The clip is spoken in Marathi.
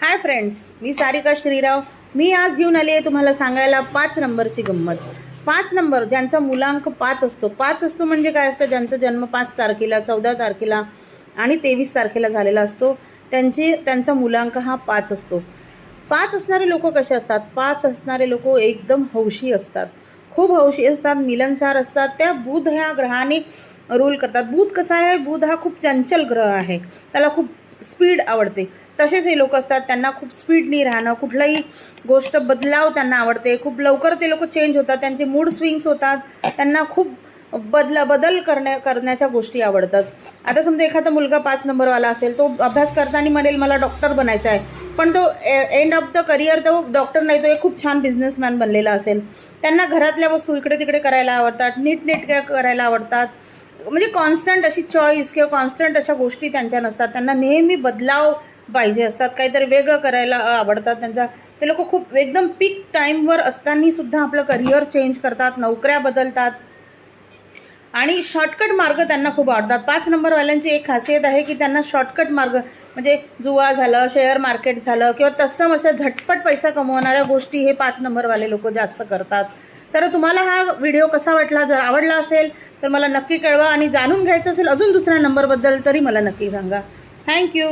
हाय फ्रेंड्स मी सारिका श्रीराव. मी आज घेऊन आली आहे तुम्हाला सांगायला पाच नंबरची गंमत. पाच नंबर ज्यांचा मुलांक पाच असतो. पाच असतो म्हणजे काय असतं? ज्यांचा जन्म पाच तारखेला चौदा तारखेला आणि तेवीस तारखेला झालेला असतो. त्यांची त्यांचा मुलांक हा पाच असतो. पाच असणारे लोक कसे असतात? पाच असणारे लोक एकदम हौशी असतात. खूप हौशी असतात मिलनसार असतात. त्या बुध ह्या ग्रहाने रूल करतात. बुध कसा आहे? बुध हा खूप चंचल ग्रह आहे. त्याला खूप स्पीड आवडते. तसेच हे लोक असतात त्यांना खूप स्पीडनी राहणं कुठलाही गोष्ट बदलाव त्यांना आवडते. खूप लवकर ते लोक चेंज होतात त्यांचे मूड स्विंग्स होतात त्यांना खूप बदला बदल करण्या करण्याच्या गोष्टी आवडतात. आता समजा एखादा मुलगा पाच नंबरवाला असेल तो अभ्यास करताना म्हणेल मला डॉक्टर बनायचा आहे. पण तो एंड ऑफ द करिअर तो डॉक्टर नाही तो एक खूप छान बिझनेसमॅन बनलेला असेल. त्यांना घरातल्या वस्तू इकडे तिकडे करायला आवडतात नीटनेटक्या करायला आवडतात. म्हणजे कॉन्स्टंट अशी चॉईस किंवा कॉन्स्टंट अशा गोष्टी त्यांच्या नसतात. त्यांना नेहमी बदलाव पाहिजे असतात. काहीतरी वेगळं करायला आवडतात त्यांचा. ते लोक खूप एकदम पीक टाईमवर असताना सुद्धा आपलं करिअर चेंज करतात नोकऱ्या बदलतात. आणि शॉर्टकट मार्ग त्यांना खूप आवडतात. पाच नंबरवाल्यांची एक खासियत आहे की त्यांना शॉर्टकट मार्ग म्हणजे जुवा झालं शेअर मार्केट झालं किंवा तत्सम अशा झटपट पैसा कमवणाऱ्या गोष्टी हे पाच नंबरवाले लोक जास्त करतात. तर तुम्हाला हा व्हिडिओ कसा वाटला? जर आवडला असेल तर मला नक्की कळवा आणि जाणून घ्यायचं असेल अजून दुसऱ्या नंबरबद्दल तरी मला नक्की सांगा. थँक्यू